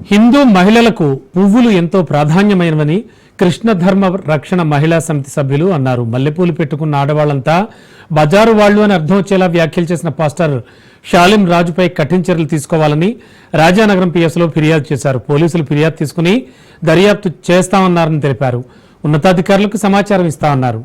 హిందూ మహిళలకు పువ్వులు ఎంతో ప్రాధాన్యమైనవని కృష్ణ ధర్మ రక్షణ మహిళా సమితి సభ్యులు అన్నారు. మల్లెపూలు పెట్టుకున్న ఆడవాళ్ళంతా బజారు వాళ్ళు అని అర్థం వచ్చేలా వ్యాఖ్యలు చేసిన పాస్టర్ షాలిం రాజుపై కఠిన చర్యలు తీసుకోవాలని రాజానగరం పిఎస్లో ఫిర్యాదు చేశారు. పోలీసులు ఫిర్యాదు తీసుకుని దర్యాప్తు చేస్తామన్నారని తెలిపారు. ఉన్నతాధికారులకు సమాచారం ఇస్తామన్నారు.